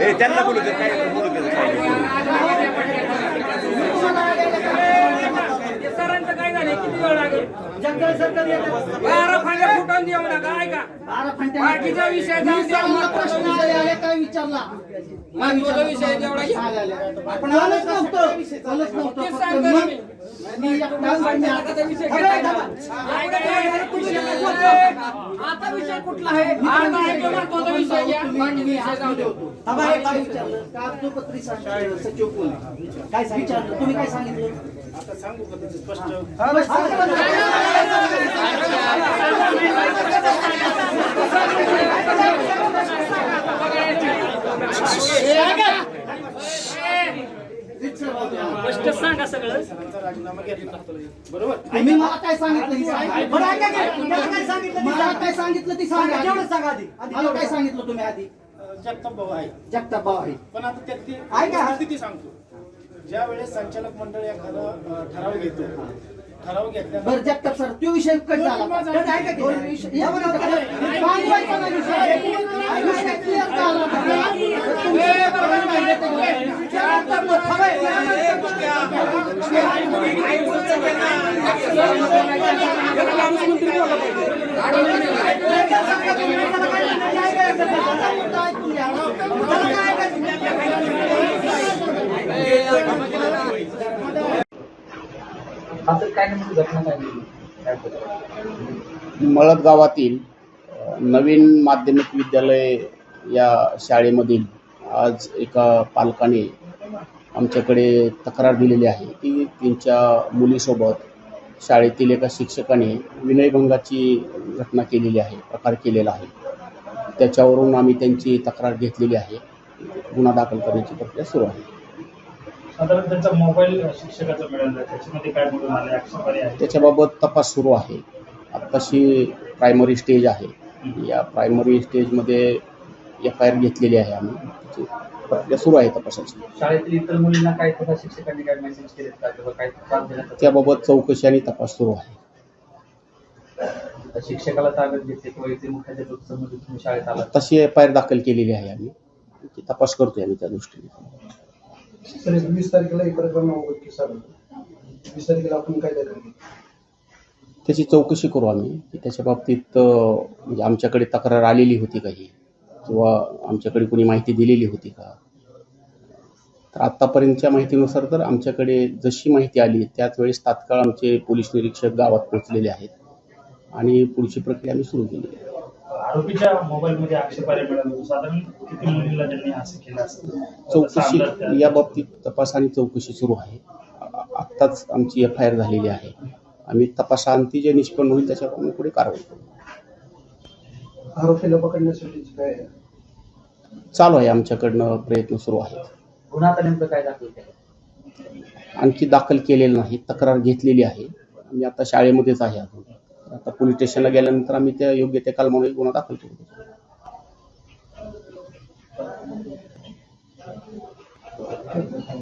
ए त्यांना बोलू दे काय बोलू दे सरांचं काय झालं किती वेळ लागेल जगदळ सरकार येतात. बारा फांद्या फुटून देऊ नका ऐका बारा फंट्या बाकीचा विषय जाऊ द्या. विचारला प्रश्न आले काय विचारला महत्त्वाचा विषय तेवढा घ्या. आपण आलंच नव्हतं आलंच नव्हतं तेच फक्त सांगतो मी- मी. मी एकटा आता विषय आता विषय कुठला आहे महत्त्वाचा विषय घ्या बाकी विषय जाऊ दे थांबा, हे काय विचारलं कागदोपत्री सांगितलं, सचिव कोण काय सांगितलं तुम्ही काय सांगितलं आता सांगू का त्याचं स्पष्ट हा. स्पष्ट सांगा सगळं. बरोबर? तुम्ही मला काय सांगितलं ती सांगा. बरं, ऐका की, मला काय सांगितलं ती मला काय सांगितलं ती सांगा जेवढं सांगा आधी. आधी मला काय सांगितलं तुम्ही आधी? जगताप भाऊ आहे. जगताप भाऊ आहे. पण आता ऐका. स्थिती सांगतो. ज्या वेळेस संचालक मंडळ एखादा अं, ठराव घेतो ठराव घेतल्यानंतर बरं जगताप सर तो विषय कट झाला. माझा- ऐका की, विषय- या विषय. विषय clear झाला. तुमचे बरोबर पाहिजे ते. जगताप भाऊ, थांबा, ऐकून घ्या. मला काय ऐकायचं? मळद गावातील नवीन माध्यमिक विद्यालय या शाळेमधील आज एका पालकाने आमच्याकडे तक्रार दिलेली आहे की त्यांच्या मुलीसोबत शाळेतील एका शिक्षकाने विनयभंगाची घटना केलेली आहे प्रकार केलेला आहे. त्याच्यावरून आम्ही त्यांची तक्रार घेतलेली आहे. गुन्हा दाखल करण्याची प्रक्रिया सुरू आहे. साधारण त्यांचा मोबाईल शिक्षकाचा मिळाला त्याच्यामध्ये काय म्हणून आले? आक्षेपारी आहे. त्याच्याबाबत तपास सुरू आहे. आत्ताशी प्रायमरी स्टेज आहे. या प्रायमरी स्टेजमध्ये एफ आय आर घेतलेली आहे आम्ही. त्याची प्रक्रिया सुरू आहे तपासाची. शाळेतील इतर मुलींना काय तसा शिक्षकांनी काय मेसेज केलेत का? किंवा काय त्रास? त्याबाबत चौकशी आणि तपास सुरू आहे. शिक्षकाला ताब्यात घेतले किंवा इथे मुख्याध्यापक समोर तुम्ही शाळेत आला. तशी एफ आय आर दाखल केलेली आहे आम्ही. त्याची तपास करतोय आम्ही त्या दृष्टीने. सर वीस तारखेला एक वीस तारखेला आपण काय दाखल त्याची चौकशी करू आम्ही की त्याच्या बाबतीत अ, म्हणजे आमच्याकडे तक्रार आलेली होती का ही? किंवा आमच्याकडे कोणी माहिती दिलेली होती का? तर आत्तापर्यंतच्या माहितीनुसार तर आमच्याकडे जशी माहिती आली त्याच वेळेस तात्काळ आमचे पोलीस निरीक्षक गावात पोहोचलेले आहेत आणि पुढची प्रक्रिया आम्ही सुरू केली आहे. आरोपीच्या मोबाईलमध्ये आक्षेपारी मिळाला होता साधारण किती मुलींना त्यांनी असं केलं असेल चौकशी या बाबतीत तपास आणि चौकशी सुरू आहे. आत्ताच आमची एफ आय आर झालेली आहे. आम्ही तपासांती जे निष्पन्न होईल त्याच्याप्रमाणे पुढे कारवाई करू. आरोपीला पकडण्यासाठी काय? चालू आहे आमच्याकडनं प्रयत्न सुरू आहेत. गुन्हा आता नेमकं काय दाखल केलं? आणखी दाखल केलेलं नाही तक्रार घेतलेली आहे. आम्ही आता शाळेमध्येच आहे अजून. आता पोलीस स्टेशनला गेल्यानंतर आम्ही त्या योग्य त्या कलमाने गुन्हा दाखल करू.